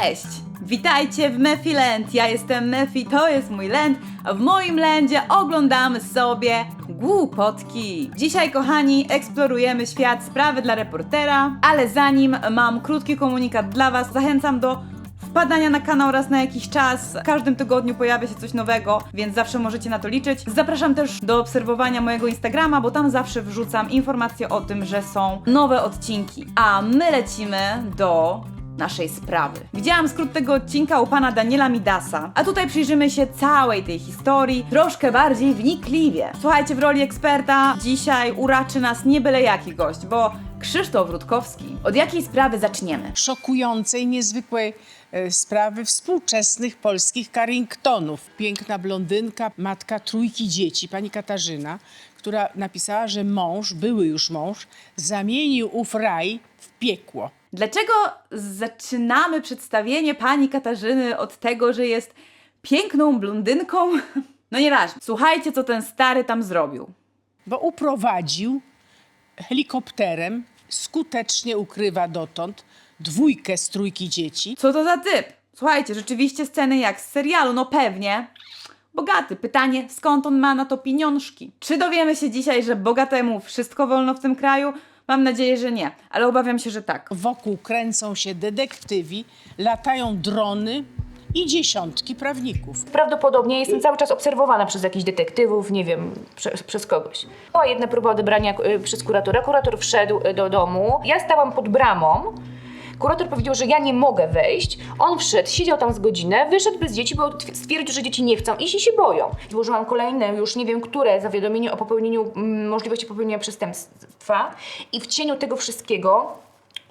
Cześć! Witajcie w Mefiland. Ja jestem Mefi, to jest mój land, w moim landzie oglądamy sobie głupotki. Dzisiaj, kochani, eksplorujemy świat sprawy dla reportera, ale zanim mam krótki komunikat dla Was, zachęcam do wpadania na kanał raz na jakiś czas. W każdym tygodniu pojawia się coś nowego, więc zawsze możecie na to liczyć. Zapraszam też do obserwowania mojego Instagrama, bo tam zawsze wrzucam informacje o tym, że są nowe odcinki. A my lecimy do naszej sprawy. Widziałam skrót tego odcinka u pana Daniela Midasa, a tutaj przyjrzymy się całej tej historii troszkę bardziej wnikliwie. Słuchajcie, w roli eksperta dzisiaj uraczy nas nie byle jaki gość, bo Krzysztof Rutkowski. Od jakiej sprawy zaczniemy? szokującej, niezwykłej e, sprawy współczesnych polskich Carringtonów. Piękna blondynka, matka trójki dzieci, pani Katarzyna, która napisała, że mąż, były już mąż, zamienił ów raj w piekło. Dlaczego zaczynamy przedstawienie pani Katarzyny od tego, że jest piękną blondynką? No nieważne. Słuchajcie, co ten stary tam zrobił. Bo uprowadził helikopterem, skutecznie ukrywa dotąd dwójkę z trójki dzieci. Co to za typ? Słuchajcie, rzeczywiście sceny jak z serialu, no pewnie. Bogaty. Pytanie, skąd on ma na to pieniążki? Czy dowiemy się dzisiaj, że bogatemu wszystko wolno w tym kraju? Mam nadzieję, że nie, ale obawiam się, że tak. Wokół kręcą się detektywi, latają drony i dziesiątki prawników. Prawdopodobnie jestem cały czas obserwowana przez jakichś detektywów, nie wiem, przez, przez kogoś. Była jedna próba odebrania y, przez kuratora. Kurator wszedł y, do domu. Ja stałam pod bramą. Kurator powiedział, że ja nie mogę wejść. On wszedł, siedział tam z godzinę, wyszedł bez dzieci, bo tw- stwierdził, że dzieci nie chcą i się boją. Złożyłam kolejne, już nie wiem które, zawiadomienie o popełnieniu, mm, możliwości popełnienia przestępstwa. I w cieniu tego wszystkiego,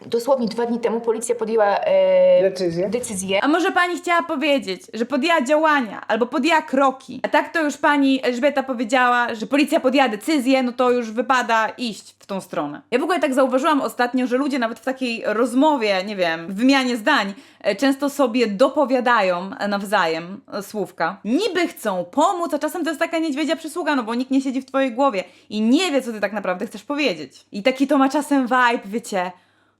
dosłownie dwa dni temu, policja podjęła e, Decyzję? decyzję A może pani chciała powiedzieć, że podjęła działania albo podjęła kroki? A tak to już pani Elżbieta powiedziała, że policja podjęła decyzję, no to już wypada iść w tą stronę. Ja w ogóle tak zauważyłam ostatnio, że ludzie nawet w takiej rozmowie, nie wiem, w wymianie zdań, e, często sobie dopowiadają nawzajem e, słówka. Niby chcą pomóc, a czasem to jest taka niedźwiedzia przysługa, no bo nikt nie siedzi w twojej głowie i nie wie, co ty tak naprawdę chcesz powiedzieć. I taki to ma czasem vibe, wiecie,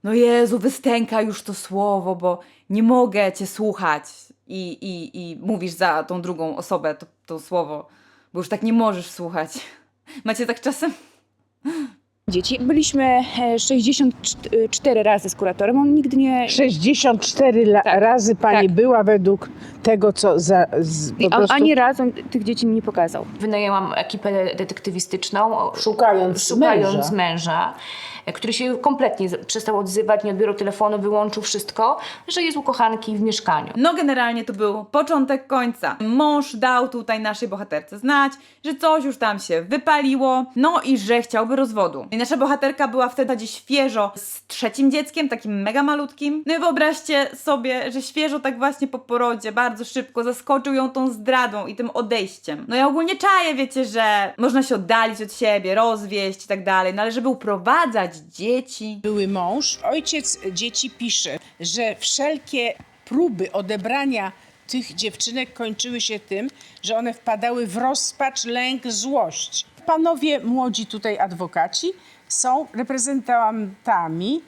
no Jezu, wystęka już to słowo, bo nie mogę cię słuchać. I, i, i mówisz za tą drugą osobę to, to słowo, bo już tak nie możesz słuchać. Macie tak czasem? dzieci. Byliśmy e, 64 razy z kuratorem. On nigdy nie. 64 la- razy pani tak. była według tego, co za, z, po prostu ani razu tych dzieci mi nie pokazał. Wynajęłam ekipę detektywistyczną, szukając, szukając męża. męża. Który się kompletnie przestał odzywać, nie odbierał telefonu, wyłączył wszystko, że jest u kochanki w mieszkaniu. No generalnie to był początek końca. Mąż dał tutaj naszej bohaterce znać, że coś już tam się wypaliło, no i że chciałby rozwodu. I nasza bohaterka była wtedy gdzieś świeżo z trzecim dzieckiem, takim mega malutkim. No i wyobraźcie sobie, że świeżo tak właśnie po porodzie, bardzo szybko zaskoczył ją tą zdradą i tym odejściem. No ja ogólnie czaję, wiecie, że można się oddalić od siebie, rozwieść i tak dalej, no ale żeby uprowadzać dzieci... były mąż. Ojciec dzieci pisze, że wszelkie próby odebrania tych dziewczynek kończyły się tym, że one wpadały w rozpacz, lęk, złość. Panowie młodzi tutaj adwokaci są reprezentantami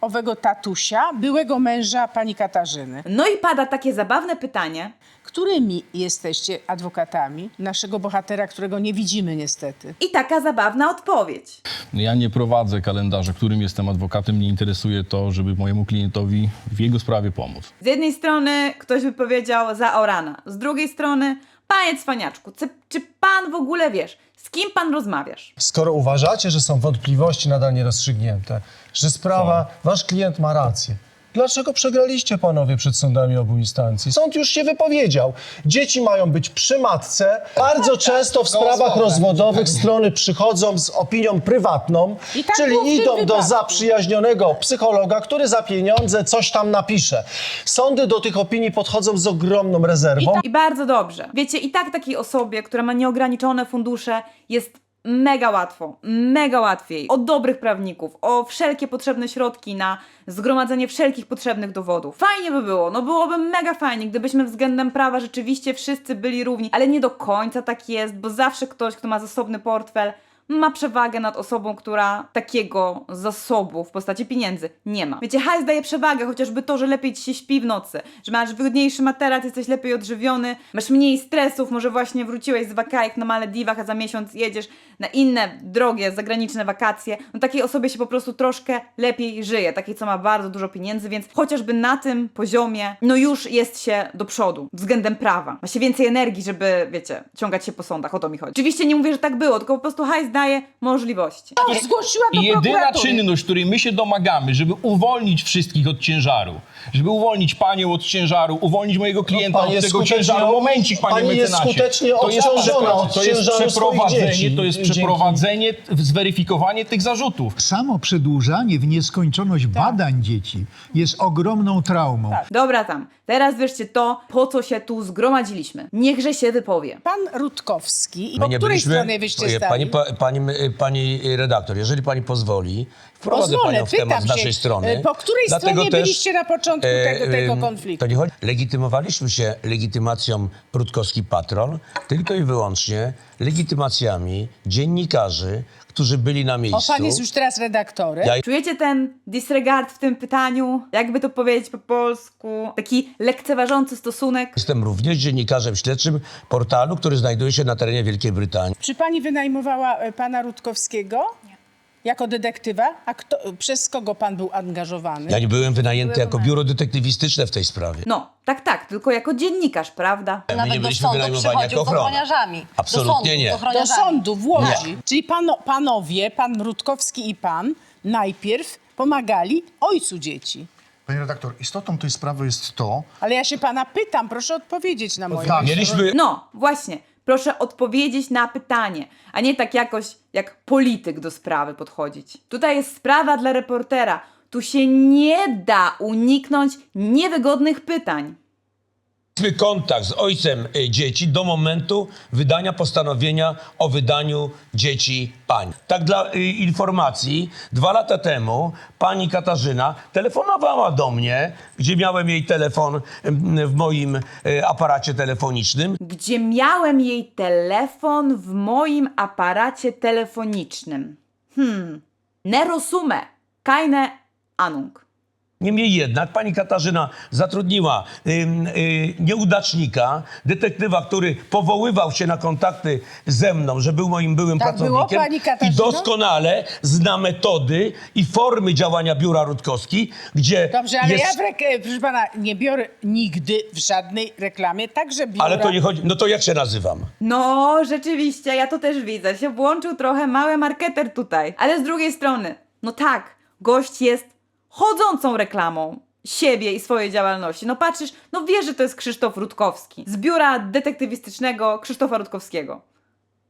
owego tatusia, byłego męża pani Katarzyny. No i pada takie zabawne pytanie, Którymi jesteście adwokatami naszego bohatera, którego nie widzimy niestety? i taka zabawna odpowiedź. Ja nie prowadzę kalendarza, którym jestem adwokatem. Mnie interesuje to, żeby mojemu klientowi w jego sprawie pomóc. Z jednej strony ktoś by powiedział za Orana, z drugiej strony panie cwaniaczku, czy, czy pan w ogóle wiesz, z kim pan rozmawiasz? Skoro uważacie, że są wątpliwości nadal nierozstrzygnięte, że sprawa, wasz klient ma rację, dlaczego przegraliście panowie przed sądami obu instancji? Sąd już się wypowiedział. Dzieci mają być przy matce. Bardzo często w sprawach rozwodowych strony przychodzą z opinią prywatną, I tak czyli było w tym idą do wypadku. zaprzyjaźnionego psychologa, który za pieniądze coś tam napisze. Sądy do tych opinii podchodzą z ogromną rezerwą. I bardzo dobrze. Wiecie, i tak takiej osobie, która ma nieograniczone fundusze, jest mega łatwo, mega łatwiej. O dobrych prawników, o wszelkie potrzebne środki na zgromadzenie wszelkich potrzebnych dowodów. Fajnie by było, no byłoby mega fajnie, gdybyśmy względem prawa rzeczywiście wszyscy byli równi, ale nie do końca tak jest, bo zawsze ktoś, kto ma zasobny portfel, ma przewagę nad osobą, która takiego zasobu w postaci pieniędzy nie ma. Wiecie, hajs daje przewagę, chociażby to, że lepiej ci się śpi w nocy, że masz wygodniejszy materac, jesteś lepiej odżywiony, masz mniej stresów, może właśnie wróciłeś z wakajek na Malediwach, a za miesiąc jedziesz na inne drogie, zagraniczne wakacje. No takiej osobie się po prostu troszkę lepiej żyje, takiej, co ma bardzo dużo pieniędzy, więc chociażby na tym poziomie, no już jest się do przodu względem prawa. Ma się więcej energii, żeby, wiecie, ciągać się po sądach, o to mi chodzi. Oczywiście nie mówię, że tak było, tylko po prostu hajs daje możliwości. Zgłosiła do I jedyna prokuratury. czynność, której my się domagamy, żeby uwolnić wszystkich od ciężaru, żeby uwolnić panią od ciężaru, uwolnić mojego klienta pani od jest tego skutecznie- ciężaru. Momencik, panie pani jest mecenasie. skutecznie To jest odciążona od To jest ciężaru swoich przeprowadzenie, dzieci. to jest Dzięki. przeprowadzenie, zweryfikowanie tych zarzutów. Samo przedłużanie w nieskończoność badań dzieci jest ogromną traumą. Dobra tam, teraz wierzcie to, po co się tu zgromadziliśmy. Niechże się wypowie. Pan Rutkowski. My Po której byliśmy- stronie wyście Pani, stali? pa- pani, pani redaktor, jeżeli pani pozwoli, wprowadzę Pozwolę, panią w temat z naszej się, strony. e, po której Dlatego stronie też, byliście na początku e, tego- tego em, konfliktu? To nie chodzi. Legitymowaliśmy się legitymacją Prutkowski Patrol, tylko i wyłącznie legitymacjami dziennikarzy, którzy byli na O, miejscu. pan jest już teraz redaktorem. Ja Czujecie ten disregard w tym pytaniu? Jakby to powiedzieć po polsku? Taki lekceważący stosunek? Jestem również dziennikarzem śledczym portalu, który znajduje się na terenie Wielkiej Brytanii. Czy pani wynajmowała e, pana Rutkowskiego? Jako detektywa? A kto, przez kogo pan był angażowany? Ja nie byłem wynajęty jako biuro detektywistyczne w tej sprawie. No, tak, tak, tylko jako dziennikarz, prawda? My Nawet nie do byliśmy sądu wynajmowani przychodził jako z ochrona. ochroniarzami. Absolutnie do sądu, nie. Z Do ochroniarzami. sądu w Łodzi. Czyli pano, panowie, pan Rutkowski i pan, najpierw pomagali ojcu dzieci. Panie redaktor, istotą tej sprawy jest to, Ale ja się pana pytam, proszę odpowiedzieć na moje tak, Mieliśmy No, właśnie. Proszę odpowiedzieć na pytanie, a nie tak jakoś jak polityk do sprawy podchodzić. Tutaj jest sprawa dla reportera. Tu się nie da uniknąć niewygodnych pytań. Kontakt z ojcem y, dzieci do momentu wydania postanowienia o wydaniu dzieci pań. Tak dla y, informacji, dwa lata temu pani Katarzyna telefonowała do mnie, gdzie miałem jej telefon w moim y, aparacie telefonicznym. Gdzie miałem jej telefon w moim aparacie telefonicznym. Hmm. Ne rosume. Keine Ahnung. Niemniej jednak pani Katarzyna zatrudniła ym, y, nieudacznika, detektywa, który powoływał się na kontakty ze mną, że był moim byłym Tak było, pracownikiem pani i Katarzyno? doskonale zna metody i formy działania biura Rutkowski, gdzie Dobrze, ale jest... ja, w rek- e, proszę pana, nie biorę nigdy w żadnej reklamie, także biura... Ale to nie chodzi... No to jak się nazywam? No, rzeczywiście, ja to też widzę. Się włączył trochę mały marketer tutaj. Ale z drugiej strony, no tak, gość jest chodzącą reklamą siebie i swojej działalności. No patrzysz, no wiesz, że to jest Krzysztof Rutkowski z biura detektywistycznego Krzysztofa Rutkowskiego.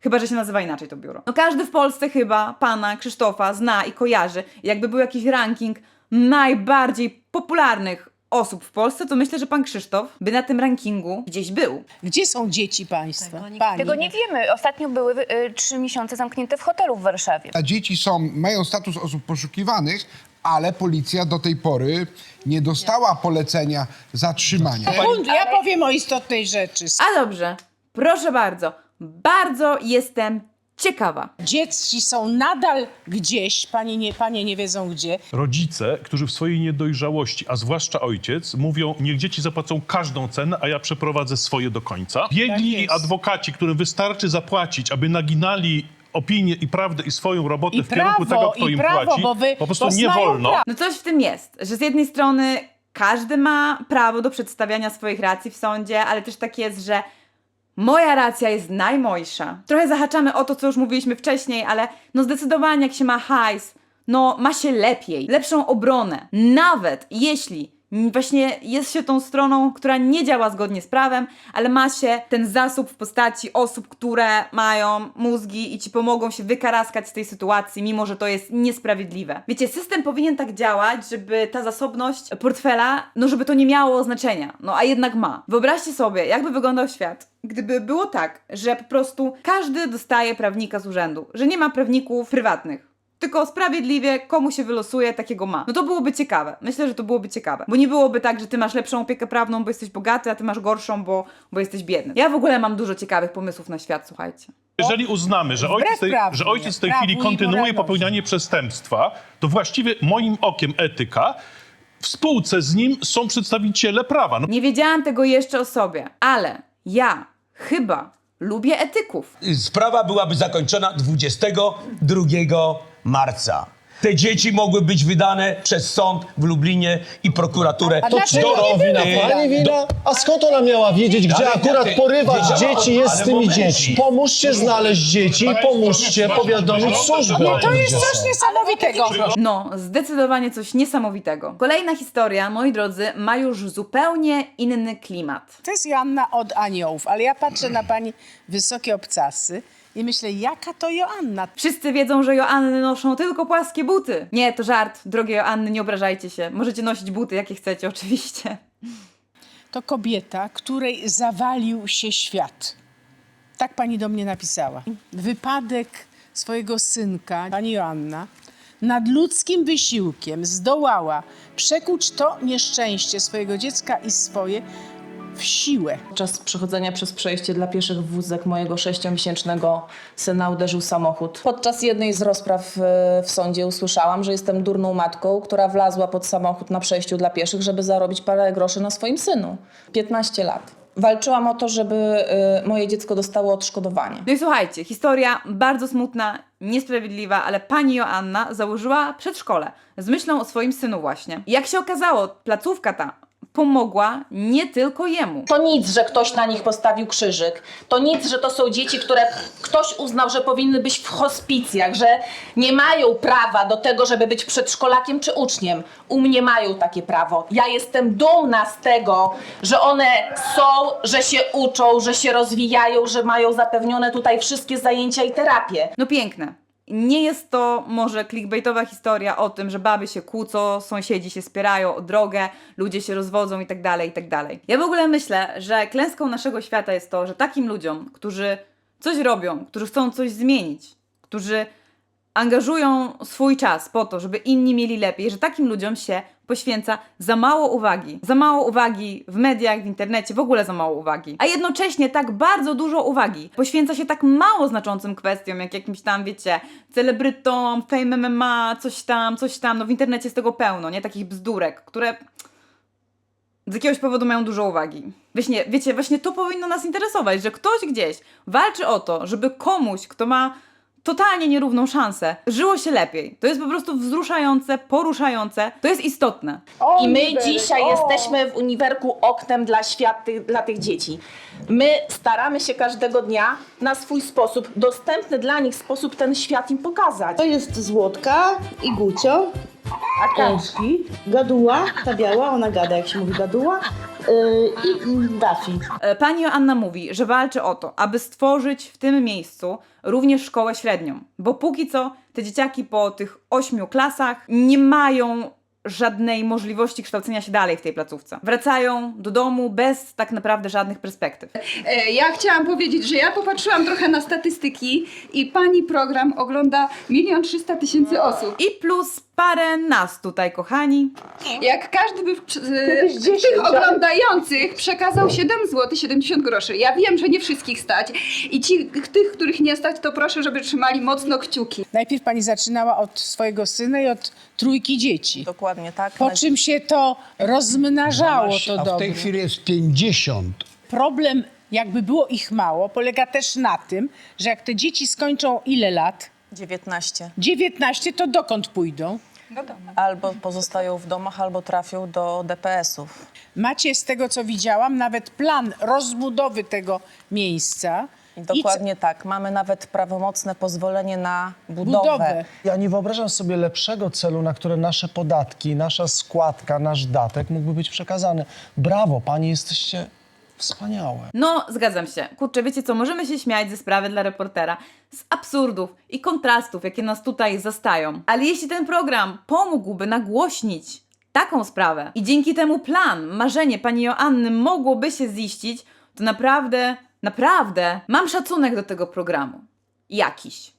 Chyba, że się nazywa inaczej to biuro. No każdy w Polsce chyba pana Krzysztofa zna i kojarzy. Jakby był jakiś ranking najbardziej popularnych osób w Polsce, to myślę, że pan Krzysztof by na tym rankingu gdzieś był. Gdzie są dzieci państwa? Pani. Tego nie wiemy. Ostatnio były y, trzy miesiące zamknięte w hotelu w Warszawie. a dzieci są, mają status osób poszukiwanych, ale policja do tej pory nie dostała polecenia zatrzymania. Sekund, Ja powiem o istotnej rzeczy. A dobrze, proszę bardzo. Bardzo jestem ciekawa. Dzieci są nadal gdzieś, panie nie, panie nie wiedzą gdzie. Rodzice, którzy w swojej niedojrzałości, a zwłaszcza ojciec, mówią, niech dzieci zapłacą każdą cenę, a ja przeprowadzę swoje do końca. Tak Biegli jest. adwokaci, którym wystarczy zapłacić, aby naginali opinię i prawdę i swoją robotę I w kierunku prawo, tego, kto i im prawo, płaci, bo wy- po prostu nie wolno. prawo. No coś w tym jest, że z jednej strony każdy ma prawo do przedstawiania swoich racji w sądzie, ale też tak jest, że moja racja jest najmojsza. Trochę zahaczamy o to, co już mówiliśmy wcześniej, ale no zdecydowanie jak się ma hajs, no ma się lepiej, lepszą obronę. Nawet jeśli właśnie jest się tą stroną, która nie działa zgodnie z prawem, ale ma się ten zasób w postaci osób, które mają mózgi i ci pomogą się wykaraskać z tej sytuacji, mimo że to jest niesprawiedliwe. Wiecie, system powinien tak działać, żeby ta zasobność portfela, no żeby to nie miało znaczenia, no a jednak ma. Wyobraźcie sobie, jakby wyglądał świat, gdyby było tak, że po prostu każdy dostaje prawnika z urzędu, że nie ma prawników prywatnych. Tylko sprawiedliwie komu się wylosuje, takiego ma. No to byłoby ciekawe. Myślę, że to byłoby ciekawe. Bo nie byłoby tak, że ty masz lepszą opiekę prawną, bo jesteś bogaty, a ty masz gorszą, bo, bo jesteś biedny. Ja w ogóle mam dużo ciekawych pomysłów na świat, słuchajcie. Jeżeli uznamy, że ojciec, tej, że ojciec w tej chwili kontynuuje popełnianie przestępstwa, to właściwie moim okiem etyka w spółce z nim są przedstawiciele prawa. No, Nie wiedziałam tego jeszcze o sobie, ale ja chyba lubię etyków. Sprawa byłaby zakończona 22 marca. Te dzieci mogły być wydane przez sąd w Lublinie i prokuraturę. A dlaczego do- nie Wina, pani wina? A skąd ona miała wiedzieć, gdzie Ale akurat ty- porywać wiedziała, dzieci jest ale z tymi momencik. dziećmi? Pomóżcie znaleźć dzieci i pomóżcie powiadomić służby. o To tym, jest gdzie coś niesamowitego. No, zdecydowanie coś niesamowitego. Kolejna historia, moi drodzy, ma już zupełnie inny klimat. To jest Joanna od aniołów, ale ja patrzę na pani wysokie obcasy i myślę, jaka to Joanna? Wszyscy wiedzą, że Joanny noszą tylko płaskie buty. Nie, to żart, drogie Joanny, nie obrażajcie się. Możecie nosić buty, jakie chcecie, oczywiście. To kobieta, której zawalił się świat. Tak pani do mnie napisała. Wypadek swojego synka, pani Joanna, nadludzkim wysiłkiem zdołała przekuć to nieszczęście swojego dziecka i swoje w siłę. Podczas przechodzenia przez przejście dla pieszych wózek mojego sześciomiesięcznego syna uderzył samochód. Podczas jednej z rozpraw e, w sądzie usłyszałam, że jestem durną matką, która wlazła pod samochód na przejściu dla pieszych, żeby zarobić parę groszy na swoim synu. 15 lat. Walczyłam o to, żeby e, moje dziecko dostało odszkodowanie. No i słuchajcie, historia bardzo smutna, niesprawiedliwa, ale pani Joanna założyła przedszkole z myślą o swoim synu właśnie. Jak się okazało, placówka ta pomogła nie tylko jemu. To nic, że ktoś na nich postawił krzyżyk. To nic, że to są dzieci, które ktoś uznał, że powinny być w hospicjach, że nie mają prawa do tego, żeby być przedszkolakiem czy uczniem. U mnie mają takie prawo. Ja jestem dumna z tego, że one są, że się uczą, że się rozwijają, że mają zapewnione tutaj wszystkie zajęcia i terapie. No piękne. Nie jest to może clickbaitowa historia o tym, że baby się kłócą, sąsiedzi się spierają o drogę, ludzie się rozwodzą i tak dalej, i tak. Ja w ogóle myślę, że klęską naszego świata jest to, że takim ludziom, którzy coś robią, którzy chcą coś zmienić, którzy angażują swój czas po to, żeby inni mieli lepiej, że takim ludziom się poświęca za mało uwagi. Za mało uwagi w mediach, w internecie, w ogóle za mało uwagi. A jednocześnie tak bardzo dużo uwagi poświęca się tak mało znaczącym kwestiom, jak jakimś tam, wiecie, celebrytom, fame MMA, coś tam, coś tam. No w internecie jest tego pełno, nie? Takich bzdurek, które z jakiegoś powodu mają dużo uwagi. Właśnie, wiecie, właśnie to powinno nas interesować, że ktoś gdzieś walczy o to, żeby komuś, kto ma totalnie nierówną szansę, żyło się lepiej. To jest po prostu wzruszające, poruszające, to jest istotne. I my dzisiaj jesteśmy w uniwerku oknem dla świat tych, dla tych dzieci. My staramy się każdego dnia na swój sposób, dostępny dla nich sposób ten świat im pokazać. To jest Złotka i Gucio. A Kaczki. Gaduła, ta biała, ona gada jak się mówi gaduła. Yy, I Daffy. E, Pani Joanna mówi, że walczy o to, aby stworzyć w tym miejscu również szkołę średnią, bo póki co te dzieciaki po tych ośmiu klasach nie mają żadnej możliwości kształcenia się dalej w tej placówce. Wracają do domu bez tak naprawdę żadnych perspektyw. E, Ja chciałam powiedzieć, że ja popatrzyłam trochę na statystyki i pani program ogląda milion trzysta tysięcy osób. I plus parę nas tutaj, kochani. Jak każdy by w, z, z tych oglądających przekazał 7 zł 70 groszy. Ja wiem, że nie wszystkich stać i ci, tych, których nie stać, to proszę, żeby trzymali mocno kciuki. Najpierw pani zaczynała od swojego syna i od trójki dzieci. Dokładnie tak. Po czym się to rozmnażało, to A w dobro. tej chwili jest 50. Problem, jakby było ich mało, polega też na tym, że jak te dzieci skończą ile lat? 19. 19, to dokąd pójdą? Albo pozostają w domach, albo trafią do DPS-ów. Macie z tego, co widziałam, nawet plan rozbudowy tego miejsca. Dokładnie tak. Mamy nawet prawomocne pozwolenie na budowę. budowę. Ja nie wyobrażam sobie lepszego celu, na które nasze podatki, nasza składka, nasz datek mógłby być przekazany. Brawo, panie, jesteście wspaniałe. No, zgadzam się. Kurczę, wiecie co, możemy się śmiać ze sprawy dla reportera, z absurdów i kontrastów, jakie nas tutaj zastają. Ale jeśli ten program pomógłby nagłośnić taką sprawę i dzięki temu plan, marzenie pani Joanny mogłoby się ziścić, to naprawdę, naprawdę mam szacunek do tego programu. Jakiś.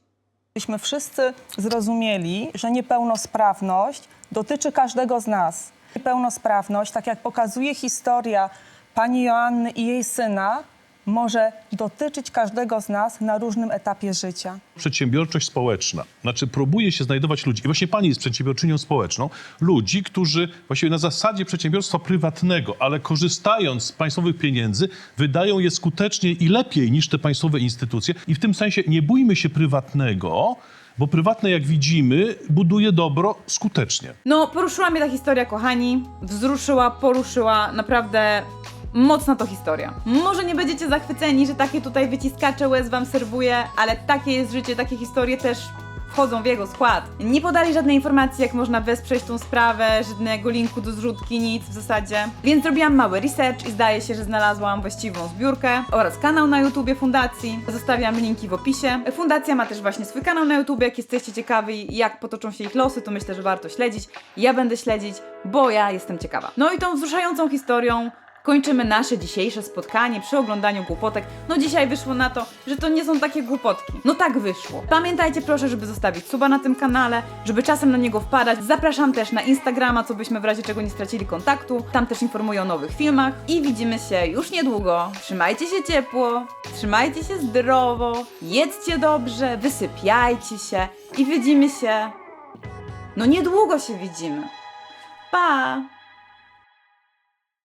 Byśmy wszyscy zrozumieli, że niepełnosprawność dotyczy każdego z nas. Niepełnosprawność, tak jak pokazuje historia pani Joanny i jej syna, może dotyczyć każdego z nas na różnym etapie życia. Przedsiębiorczość społeczna. Znaczy próbuje się znajdować ludzi, i właśnie pani jest przedsiębiorczynią społeczną, ludzi, którzy właściwie na zasadzie przedsiębiorstwa prywatnego, ale korzystając z państwowych pieniędzy, wydają je skuteczniej i lepiej niż te państwowe instytucje. I w tym sensie nie bójmy się prywatnego, bo prywatne, jak widzimy, buduje dobro skutecznie. No, poruszyła mnie ta historia, kochani. Wzruszyła, poruszyła, naprawdę mocna to historia. Może nie będziecie zachwyceni, że takie tutaj wyciskacze łez wam serwuję, ale takie jest życie, takie historie też wchodzą w jego skład. Nie podali żadnej informacji, jak można wesprzeć tą sprawę, żadnego linku do zrzutki, nic w zasadzie. Więc zrobiłam mały research i zdaje się, że znalazłam właściwą zbiórkę oraz kanał na YouTubie fundacji. Zostawiam linki w opisie. Fundacja ma też właśnie swój kanał na YouTubie, jak jesteście ciekawi, jak potoczą się ich losy, to myślę, że warto śledzić. Ja będę śledzić, bo ja jestem ciekawa. No i tą wzruszającą historią Kończymy nasze dzisiejsze spotkanie przy oglądaniu głupotek. No dzisiaj wyszło na to, że to nie są takie głupotki. No tak wyszło. Pamiętajcie proszę, żeby zostawić suba na tym kanale, żeby czasem na niego wpadać. Zapraszam też na Instagrama, co byśmy w razie czego nie stracili kontaktu. Tam też informuję o nowych filmach. I widzimy się już niedługo. Trzymajcie się ciepło, trzymajcie się zdrowo, jedzcie dobrze, wysypiajcie się i widzimy się. No niedługo się widzimy. Pa!